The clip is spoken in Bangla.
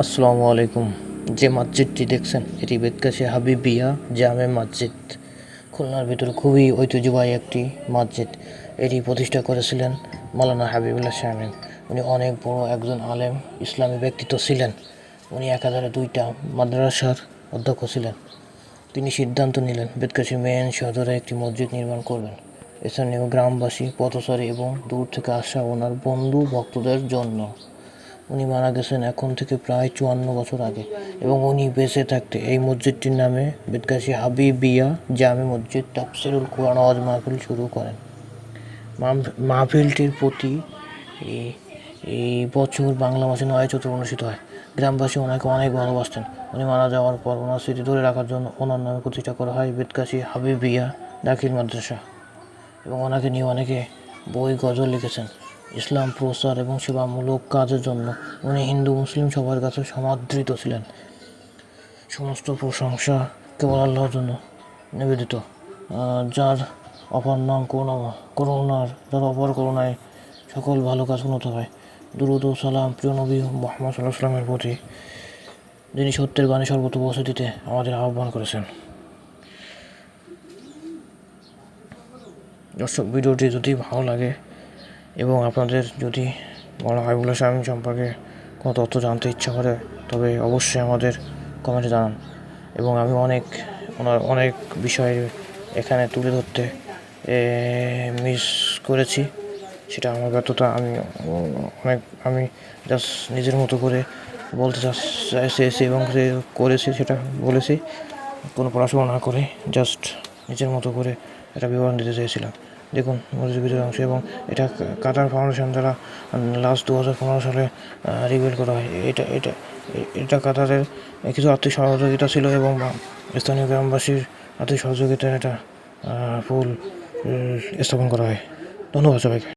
আসসালামু আলাইকুম। যে মসজিদটি দেখছেন, এটি বেদকাশি হাবিবিয়া জামে মসজিদ। খুলনার ভিতরে খুবই ঐতিহ্যবাহী একটি মসজিদ। এটি প্রতিষ্ঠা করেছিলেন মালানা হাবিবুল্লাহ শামিন উনি অনেক বড় একজন আলেম, ইসলামী ব্যক্তিত্ব ছিলেন। উনি এক হাজারে দুইটা মাদ্রাসার অধ্যক্ষ ছিলেন। তিনি সিদ্ধান্ত নিলেন, বেদকাশি মেন সদরে একটি মসজিদ নির্মাণ করবেন। স্থানীয় গ্রামবাসী, পথচারী এবং দূর থেকে আসা ওনার বন্ধু ভক্তদের জন্য। উনি মারা গেছেন এখন থেকে প্রায় চুয়ান্ন বছর আগে। এবং উনি বেঁচে থাকতে এই মসজিদটির নামে বেদকাশি হাবিবিয়া জামে মসজিদ তাফসিরুল কোরআন আওয়াজ মাহফিল শুরু করেন। মাহফিলটির প্রতি এই- বছর বাংলা মাসে নয় চতুর অনুষ্ঠিত হয়। গ্রামবাসী ওনাকে অনেক ভালোবাসতেন। উনি মারা যাওয়ার পর ওনার স্মৃতি ধরে রাখার জন্য ওনার নামে প্রতিষ্ঠা করা হয় বেদকাশি হাবিবিয়া দাখিল মাদ্রাসা। এবং ওনাকে নিয়ে অনেকে বই গজল লিখেছেন। ইসলাম প্রচার এবং সেবামূলক কাজের জন্য উনি হিন্দু মুসলিম সবার কাছে সমাদৃত ছিলেন। সমস্ত প্রশংসা কেবল আল্লাহর জন্য নিবেদিত। যার অপর নাম করুণা, করুণার, যার অপর করুণায় সকল ভালো কাজ উন্নত হয়। দুরুদ সালাম প্রিয় নবী মোহাম্মদ সাল্লাহ সাল্লামের প্রতি, যিনি সত্যের বাণী সর্বত পৌঁছে দিতে আমাদের আহ্বান করেছেন। দর্শক, ভিডিওটি যদি ভালো লাগে এবং আপনাদের যদি বড় হাবিবুল্লাহ শামীম সম্পর্কে কোনো তথ্য জানতে ইচ্ছা করে, তবে অবশ্যই আমাদের কমেন্টে জানান। এবং আমি অনেক ওনার অনেক বিষয় এখানে তুলে ধরতে মিস করেছি। সেটা আমার ব্যর্থতা, আমি অনেক, আমি জাস্ট নিজের মতো করে বলতে চেয়েছি এবং যে করেছি সেটা বলেছি। কোনো পড়াশোনা না করে জাস্ট নিজের মতো করে একটা বিবরণ দিতে চেয়েছিলাম। দেখুন মসজিদের অংশ এবং এটা কাতার ফাউন্ডেশন দ্বারা লাস্ট দু হাজার পনেরো সালে রিভিল করা হয়। এটা এটা এটা কাতারের কিছু আর্থিক সহযোগিতা ছিল এবং স্থানীয় গ্রামবাসীর আর্থিক সহযোগিতায় এটা ফুল স্থাপন করা হয়। ধন্যবাদ সবাইকে।